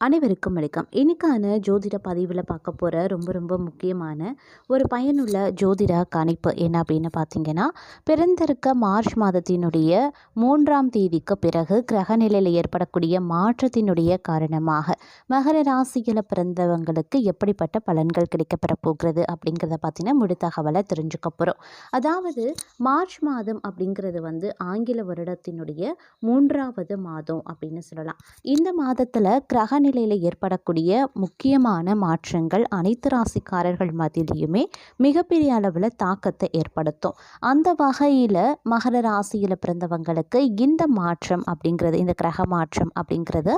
அனைவருக்கும் வணக்கம். இன்னைக்கான ஜோதிட பதிவில் பார்க்க போகிற ரொம்ப ரொம்ப முக்கியமான ஒரு பயனுள்ள ஜோதிட கணிப்பு என்ன அப்படின்னு பார்த்தீங்கன்னா பிறந்திருக்க மார்ச் மாதத்தினுடைய மூன்றாம் தேதிக்கு பிறகு கிரகநிலையில் ஏற்படக்கூடிய மாற்றத்தினுடைய காரணமாக மகர ராசியில் பிறந்தவங்களுக்கு எப்படிப்பட்ட பலன்கள் கிடைக்கப்பெற போகிறது அப்படிங்கிறத பார்த்தீங்கன்னா முழு தகவலை தெரிஞ்சுக்க போகிறோம் அதாவது மார்ச் மாதம் அப்படிங்கிறது வந்து ஆங்கில வருடத்தினுடைய மூன்றாவது மாதம் அப்படின்னு சொல்லலாம். இந்த மாதத்தில் கிரக நிலையில் ஏற்படக்கூடிய முக்கியமான மாற்றங்கள் அனைத்து ராசிக்காரர்கள் மத்தியிலையுமே மிகப்பெரிய அளவில் தாக்கத்தை ஏற்படுத்தும். அந்த வகையில் மகர ராசியில் பிறந்தவங்களுக்கு இந்த மாற்றம் அப்படிங்கிறது இந்த கிரக மாற்றம் அப்படிங்கிறது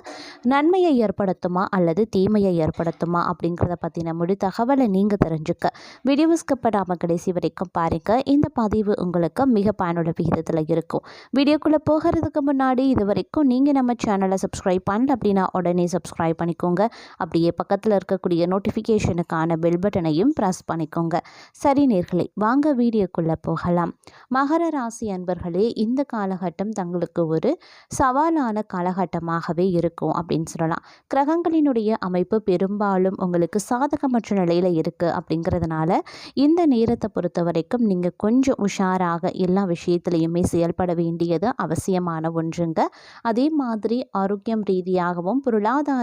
நன்மையை ஏற்படுத்துமா அல்லது தீமையை ஏற்படுத்துமா அப்படிங்கிறத பற்றின முழு தகவலை நீங்கள் தெரிஞ்சுக்க. வீடியோ ஸ்கிப்படாமல் கடைசி வரைக்கும் பாருங்கள் இந்த பதிவு உங்களுக்கு மிக பயனுள்ள விகிதத்தில் இருக்கும். வீடியோக்குள்ளே போகிறதுக்கு முன்னாடி இது வரைக்கும் நீங்கள் நம்ம சேனலை சப்ஸ்கிரைப் பண்ணல அப்படின்னா உடனே சப்ஸ்கிரைப் பண்ணிக்கோங்க. அப்படியே பக்கத்தில் இருக்கக்கூடிய நோட்டிஃபிகேஷனுக்கான பெல் பட்டனையும் ப்ரெஸ் பண்ணிக்கோங்க. சரி நேர்களை வாங்க வீடியோக்குள்ளே போகலாம். மகர ராசி அன்பர்களே இந்த காலகட்டம் தங்களுக்கு ஒரு சவாலான காலகட்டமாகவே இருக்கும் அப்படின்னு சொல்லலாம். கிரகங்களினுடைய அமைப்பு பெரும்பாலும் உங்களுக்கு சாதகமற்ற நிலையில் இருக்குது அப்படிங்கிறதுனால இந்த நேரத்தை பொறுத்த வரைக்கும் நீங்கள் கொஞ்சம் உஷாராக எல்லா விஷயத்துலையுமே செயல்பட வேண்டியது அவசியமான ஒன்றுங்க. அதே மாதிரி ஆரோக்கியம் ரீதியாகவும்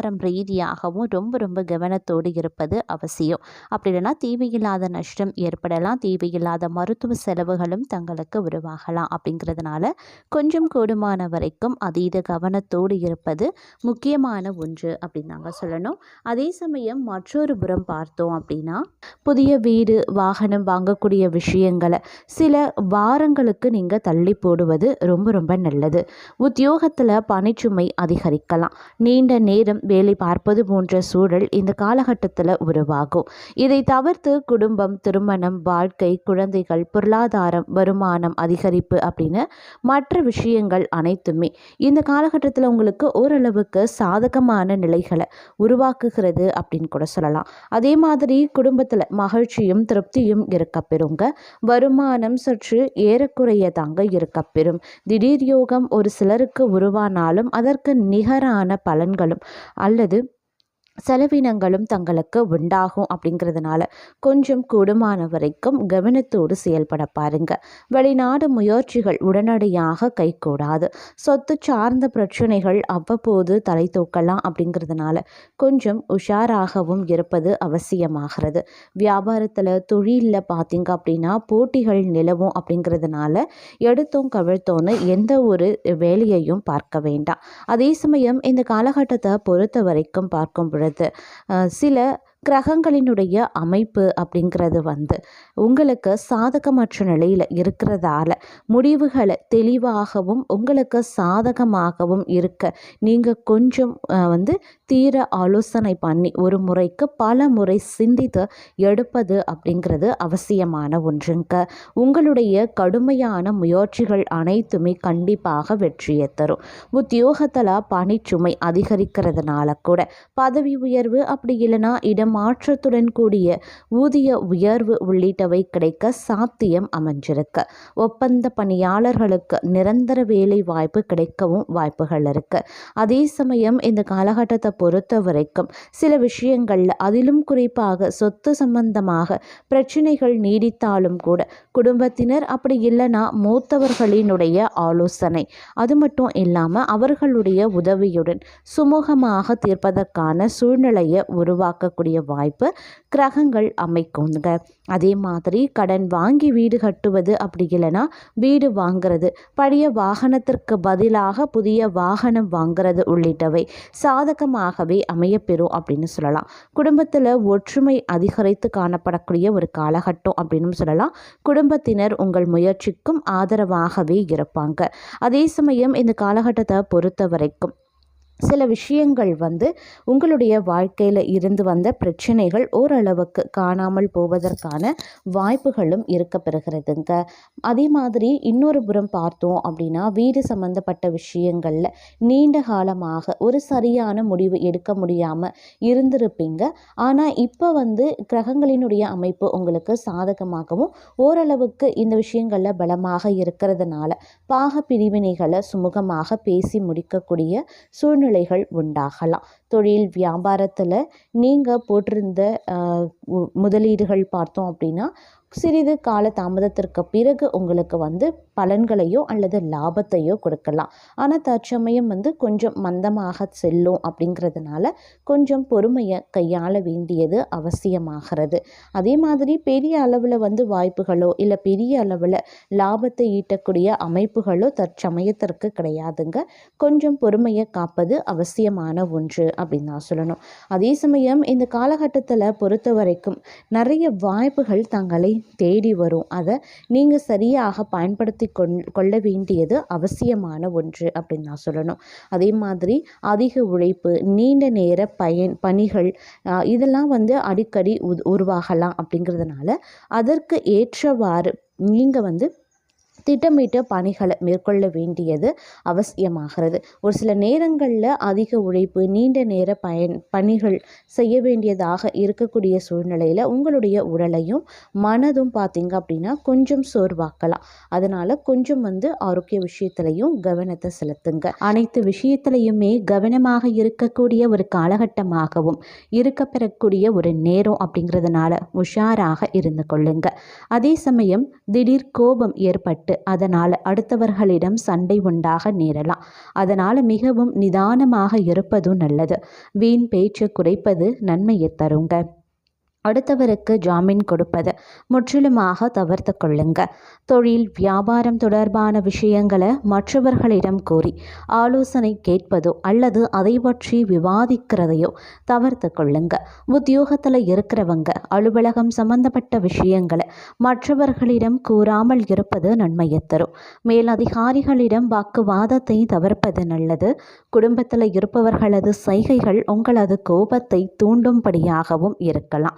பொருளாதாரம் ரீதியாகவும் ரொம்ப ரொம்ப கவனத்தோடு இருப்பது அவசியம். அப்படி இல்லைன்னா தேவையில்லாத நஷ்டம் ஏற்படலாம். தேவையில்லாத மருத்துவ செலவுகளும் தங்களுக்கு உருவாகலாம். அப்படிங்கிறதுனால கொஞ்சம் கூடுமான வரைக்கும் அதீத கவனத்தோடு இருப்பது முக்கியமான ஒன்று அப்படின்னு நாங்கள் சொல்லணும். அதே சமயம் மற்றொரு புறம் பார்த்தோம் அப்படின்னா புதிய வீடு வாகனம் வாங்கக்கூடிய விஷயங்களை சில வாரங்களுக்கு நீங்கள் தள்ளி போடுவது ரொம்ப ரொம்ப நல்லது. உத்தியோகத்தில் பணிச்சுமை அதிகரிக்கலாம். நீண்ட நேரம் வேலை பார்ப்பது போன்ற சூழல் இந்த காலகட்டத்தில் உருவாகும். இதை தவிர்த்து குடும்பம் திருமணம் வாழ்க்கை குழந்தைகள் பொருளாதாரம் வருமானம் அதிகரிப்பு அப்படின்னு மற்ற விஷயங்கள் அனைத்துமே இந்த காலகட்டத்தில் உங்களுக்கு ஓரளவுக்கு சாதகமான நிலைகளை உருவாக்குகிறது அப்படின்னு கூட சொல்லலாம். அதே மாதிரி குடும்பத்தில் மகிழ்ச்சியும் திருப்தியும் இருக்க பெறுங்க. வருமானம் சற்று ஏறக்குறைய தாங்க இருக்கப்பெறும் திடீர் யோகம் ஒரு சிலருக்கு உருவானாலும் அதற்கு நிகரான பலன்களும் அல்லது செலவினங்களும் தங்களுக்கு உண்டாகும் அப்படிங்கிறதுனால கொஞ்சம் கூடுமான வரைக்கும் கவனத்தோடு செயல்பட பாருங்க. வெளிநாடு முயற்சிகள் உடனடியாக கைகூடாது. சொத்து சார்ந்த பிரச்சனைகள் அவ்வப்போது தலை தூக்கலாம் அப்படிங்கிறதுனால கொஞ்சம் உஷாராகவும் இருப்பது அவசியமாகிறது. வியாபாரத்தில் தொழிலில் பார்த்தீங்க அப்படின்னா போட்டிகள் நிலவும் அப்படிங்கிறதுனால எடுத்தோம் கவிழ்த்தோன்னு எந்த ஒரு வேலையையும் பார்க்க வேண்டாம். அதே சமயம் இந்த காலகட்டத்தை பொறுத்த வரைக்கும் பார்க்கும் பொழுது பொழுது சில கிரகங்களினுடைய அமைப்பு அப்படிங்கிறது வந்து உங்களுக்கு சாதகமற்ற நிலையில் இருக்கிறதால முடிவுகளை தெளிவாகவும் உங்களுக்கு சாதகமாகவும் இருக்க நீங்கள் கொஞ்சம் வந்து தீர ஆலோசனை பண்ணி ஒரு முறைக்கு பல முறை சிந்தித்து எடுப்பது அப்படிங்கிறது அவசியமான ஒன்றுங்க. உங்களுடைய கடுமையான முயற்சிகள் அனைத்துமே கண்டிப்பாக வெற்றியை தரும். உத்தியோகத்தில் பணிச்சுமை அதிகரிக்கிறதுனால கூட பதவி உயர்வு அப்படி இல்லைன்னா இடம் மாற்றத்துடன் கூடிய ஊதிய உயர்வு உள்ளிட்டவை கிடைக்க சாத்தியம் அமைஞ்சிருக்கு. ஒப்பந்த பணியாளர்களுக்கு நிரந்தர வேலை வாய்ப்பு கிடைக்கவும் வாய்ப்புகள் இருக்கு. அதே சமயம் இந்த காலகட்டத்தை பொறுத்த வரைக்கும் சில விஷயங்கள்ல அதிலும் குறிப்பாக சொத்து சம்பந்தமாக பிரச்சனைகள் நீடித்தாலும் கூட குடும்பத்தினர் அப்படி இல்லைன்னா மூத்தவர்களினுடைய ஆலோசனை. அது மட்டும் இல்லாமல் அவர்களுடைய உதவியுடன் சுமூகமாக தீர்ப்பதற்கான சூழ்நிலையை உருவாக்கக்கூடிய வாய்ப்பு கிரகங்கள் அமைக்குங்க. அதே மாதிரி கடன் வாங்கி வீடு கட்டுவது அப்படி இல்லைன்னா வீடு வாங்கிறது பழைய வாகனத்திற்கு பதிலாக புதிய வாகனம் வாங்கிறது உள்ளிட்டவை சாதகமாகவே அமையப்பெறும் அப்படின்னு சொல்லலாம். குடும்பத்தில் ஒற்றுமை அதிகரித்து காணப்படக்கூடிய ஒரு காலகட்டம் அப்படின்னு சொல்லலாம். குடும்பத்தினர் உங்கள் முயற்சிக்கும் ஆதரவாகவே இருப்பாங்க. அதே சமயம் இந்த காலகட்டத்தை பொறுத்த வரைக்கும் சில விஷயங்கள் வந்து உங்களுடைய வாழ்க்கையில் இருந்து வந்த பிரச்சனைகள் ஓரளவுக்கு காணாமல் போவதற்கான வாய்ப்புகளும் இருக்க பெறுகிறதுங்க. அதே மாதிரி இன்னொரு புறம் பார்த்தோம் அப்படின்னா வீடு சம்மந்தப்பட்ட விஷயங்களில் நீண்ட காலமாக ஒரு சரியான முடிவு எடுக்க முடியாமல் இருந்திருப்பீங்க. ஆனால் இப்போ வந்து கிரகங்களினுடைய அமைப்பு உங்களுக்கு சாதகமாகவும் ஓரளவுக்கு இந்த விஷயங்களில் பலமாக இருக்கிறதுனால பாக பிரிவினைகளை சுமூகமாக பேசி முடிக்கக்கூடிய சூழ்நிலை சூழ்நிலைகள் உண்டாகலாம். தொழில் வியாபாரத்தில் நீங்கள் போட்டிருந்த முதலீடுகள் பார்த்தோம் அப்படின்னா சிறிது கால தாமதத்திற்கு பிறகு உங்களுக்கு வந்து பலன்களையோ அல்லது லாபத்தையோ கொடுக்கலாம். ஆனால் தற்சமயம் வந்து கொஞ்சம் மந்தமாக செல்லும் அப்படிங்கிறதுனால கொஞ்சம் பொறுமையை கையாள வேண்டியது அவசியமாகிறது. அதே மாதிரி பெரிய அளவில் வந்து வாய்ப்புகளோ இல்லை பெரிய அளவில் லாபத்தை ஈட்டக்கூடிய அமைப்புகளோ தற்சமயத்திற்கு கிடையாதுங்க. கொஞ்சம் பொறுமையை காப்பது அவசியமான ஒன்று அப்படின்னு தான் சொல்லணும். அதே சமயம் இந்த காலகட்டத்தில் பொறுத்த வரைக்கும் நிறைய வாய்ப்புகள் தங்களை தேடி வரும். அதை நீங்கள் சரியாக பயன்படுத்தி கொள்ள வேண்டியது அவசியமான ஒன்று அப்படின்னு நான் சொல்லணும். அதே மாதிரி அதிக உழைப்பு நீண்ட நேர பயன் பணிகள் இதெல்லாம் வந்து அடிக்கடி உ உருவாகலாம் அப்படிங்கிறதுனால அதற்கு ஏற்றவாறு நீங்கள் வந்து திட்டமிட்ட பணிகளை மேற்கொள்ள வேண்டியது அவசியமாகிறது. ஒரு சில நேரங்களில் அதிக உழைப்பு நீண்ட நேர பயன் பணிகள் செய்ய வேண்டியதாக இருக்கக்கூடிய சூழ்நிலையில் உங்களுடைய உடலையும் மனதும் பார்த்திங்க அப்படின்னா கொஞ்சம் சோர்வாக்கலாம். அதனால் கொஞ்சம் வந்து ஆரோக்கிய விஷயத்திலையும் கவனத்தை செலுத்துங்க. அனைத்து விஷயத்திலையுமே கவனமாக இருக்கக்கூடிய ஒரு காலகட்டமாகவும் இருக்கப்பெறக்கூடிய ஒரு நேரம் அப்படிங்கிறதுனால உஷாராக இருந்து கொள்ளுங்க. அதே சமயம் திடீர் கோபம் ஏற்பட்டு அதனால் அடுத்தவர்களிடம் சண்டை உண்டாக நேரலாம். அதனால் மிகவும் நிதானமாக இருப்பதும் நல்லது. வீண் பேச்சு குறைப்பது நன்மையை தருங்க. அடுத்தவருக்கு ஜாமீன் கொடுப்பது முற்றிலுமாக தவிர்த்து கொள்ளுங்க. தொழில் வியாபாரம் தொடர்பான விஷயங்களை மற்றவர்களிடம் கூறி ஆலோசனை கேட்பதோ அல்லது அதை பற்றி விவாதிக்கிறதையோ தவிர்த்து கொள்ளுங்க. உத்தியோகத்தில் இருக்கிறவங்க அலுவலகம் சம்பந்தப்பட்ட விஷயங்களை மற்றவர்களிடம் கூறாமல் இருப்பது நன்மையை தரும். மேலதிகாரிகளிடம் வாக்குவாதத்தை தவிர்ப்பது நல்லது. குடும்பத்தில் இருப்பவர்களது சைகைகள் உங்களது கோபத்தை தூண்டும்படியாகவும் இருக்கலாம்.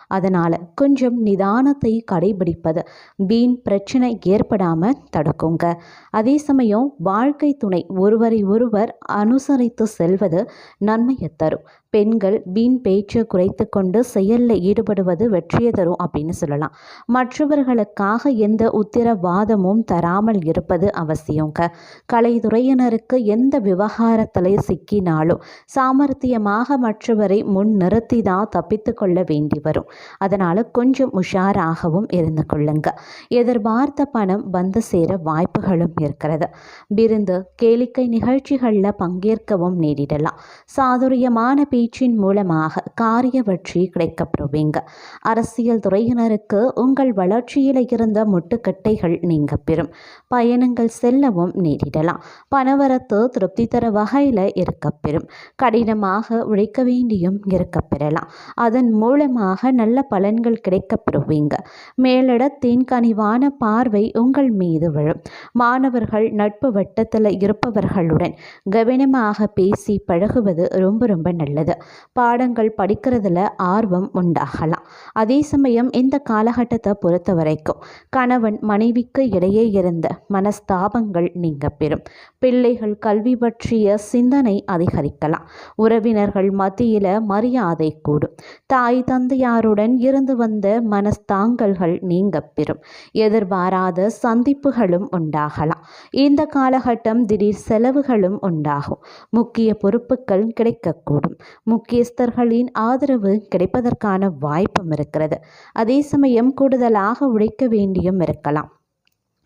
அதனால் கொஞ்சம் நிதானத்தை கடைபிடிப்பது வீண் பிரச்சனை ஏற்படாமல் தடுக்குங்க. அதே சமயம் வாழ்க்கை துணை ஒருவரை ஒருவர் அனுசரித்து செல்வது நன்மையை தரும். பெண்கள் வீண் பேச்சை குறைத்து கொண்டு செயலில் ஈடுபடுவது வெற்றியை தரும் அப்படின்னு சொல்லலாம். மற்றவர்களுக்காக எந்த உத்திரவாதமும் தராமல் இருப்பது அவசியங்க. கலைத்துறையினருக்கு எந்த விவகாரத்தில் சிக்கினாலும் சாமர்த்தியமாக மற்றவரை முன் நிறுத்தி தான் தப்பித்து கொள்ள வேண்டி வரும். அதனால் கொஞ்சம் உஷாராகவும் இருந்து கொள்ளுங்க. எதிர்பார்த்த பணம் வந்து சேர வாய்ப்புகளும் இருக்கிறது. விருந்து கேளிக்கை நிகழ்ச்சிகளில் பங்கேற்கவும் நேரிடலாம். சாதுரியமான பேச்சின் மூலமாக காரிய வெற்றி கிடைக்கப்பெறுவீங்க. அரசியல் துறையினருக்கு உங்கள் வளர்ச்சியில் இருந்த முட்டுக்கட்டைகள் நீங்க பெறும். பயணங்கள் செல்லவும் நேரிடலாம். பணவரத்து திருப்தி தர வகையில் இருக்கப்பெறும் கடினமாக உழைக்க வேண்டியும் இருக்கப்பெறலாம் அதன் மூலமாக நல்ல பலன்கள் கிடைக்கப்பெறுவீங்க. மேலிடத்தின் கனிவான பார்வை உங்கள் மீது விழும். மாணவர்கள் நட்பு வட்டத்தில் இருப்பவர்களுடன் கவனமாக பேசி பழகுவது ரொம்ப ரொம்ப நல்லது. பாடங்கள் படிக்கிறதுல ஆர்வம் உண்டாகலாம். அதே சமயம் இந்த காலகட்டத்தை பொறுத்த வரைக்கும் கணவன் மனைவிக்கு இடையே இருந்த மனஸ்தாபங்கள் நீங்க பெறும் பிள்ளைகள் கல்வி பற்றிய சிந்தனை அதிகரிக்கலாம். உறவினர்கள் மத்தியில் மரியாதை கூடும். தாய் தந்தையாருடன் இருந்து வந்த மனஸ்தாங்கல்கள் நீங்க பெறும். எதிர்பாராத சந்திப்புகளும் உண்டாகலாம். இந்த காலகட்டம் திடீர் செலவுகளும் உண்டாகும். முக்கிய பொறுப்புகள் கிடைக்கக்கூடும். முக்கியஸ்தர்களின் ஆதரவு கிடைப்பதற்கான வாய்ப்பும் இருக்கிறது. அதே சமயம் கூடுதலாக உழைக்க வேண்டியும் இருக்கலாம்.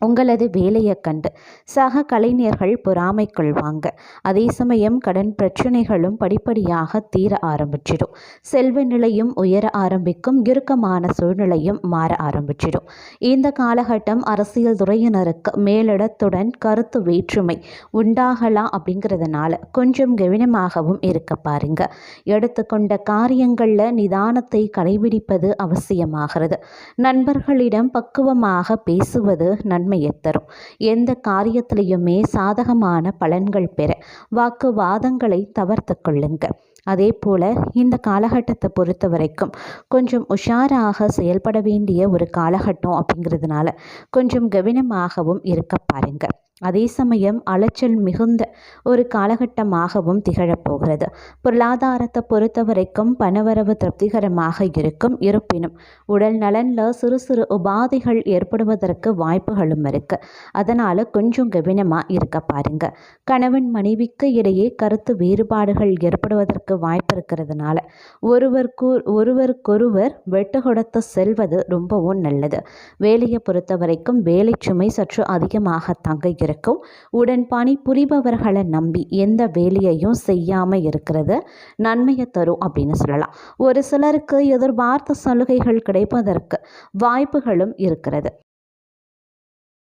உங்களது வேலையை கண்டு சக கலைஞர்கள் பொறாமை கொள்வாங்க அதே சமயம் கடன் பிரச்சனைகளும் படிப்படியாக தீர ஆரம்பிச்சிடும். செல்வ நிலையும் உயர ஆரம்பிக்கும் இறுக்கமான சூழ்நிலையும் மாற ஆரம்பிச்சிடும். இந்த காலகட்டம் அரசியல் துறையினருக்கு மேலிடத்துடன் கருத்து வேற்றுமை உண்டாகலாம் அப்படிங்கிறதுனால கொஞ்சம் கவனமாகவும் இருக்க பாருங்க. எடுத்துக்கொண்ட காரியங்களில் நிதானத்தை கடைபிடிப்பது அவசியமாகிறது. நண்பர்களிடம் பக்குவமாக பேசுவது நன்மையை தரும். எந்த காரியத்திலையுமே சாதகமான பலன்கள் பெற வாக்குவாதங்களை தவிர்த்து கொள்ளுங்க அதே போல் இந்த காலகட்டத்தை பொறுத்த வரைக்கும் கொஞ்சம் உஷாராக செயல்பட வேண்டிய ஒரு காலகட்டம் அப்படிங்கிறதுனால கொஞ்சம் கவனமாகவும் இருக்க பாருங்க அதே சமயம் அலைச்சல் மிகுந்த ஒரு காலகட்டமாகவும் திகழப்போகிறது. பொருளாதாரத்தை பொறுத்த வரைக்கும் பணவரவு திருப்திகரமாக இருக்கும். இருப்பினும் உடல் நலனில் சிறு சிறு உபாதைகள் ஏற்படுவதற்கு வாய்ப்புகளும் இருக்குது அதனால் கொஞ்சம் கவனமாக இருக்க பாருங்க. கணவன் மனைவிக்கு இடையே கருத்து வேறுபாடுகள் ஏற்படுவதற்கு வாய்ப்பு இருக்கிறதுனால ஒருவருக்கு ஒருவருக்கொருவர் வெட்டு கொடுத்து செல்வது ரொம்பவும் நல்லது. வேலையை பொறுத்த வரைக்கும் வேலை சுமை சற்று அதிகமாக தங்க இருக்கும் உடன்பணி புரிபவர்களை நம்பி எந்த வேலையையும் செய்யாமல் இருக்கிறது நன்மையை தரும் அப்படின்னு சொல்லலாம். ஒரு சிலருக்கு எதிர்பார்த்த சலுகைகள் கிடைப்பதற்கு வாய்ப்புகளும் இருக்கிறது.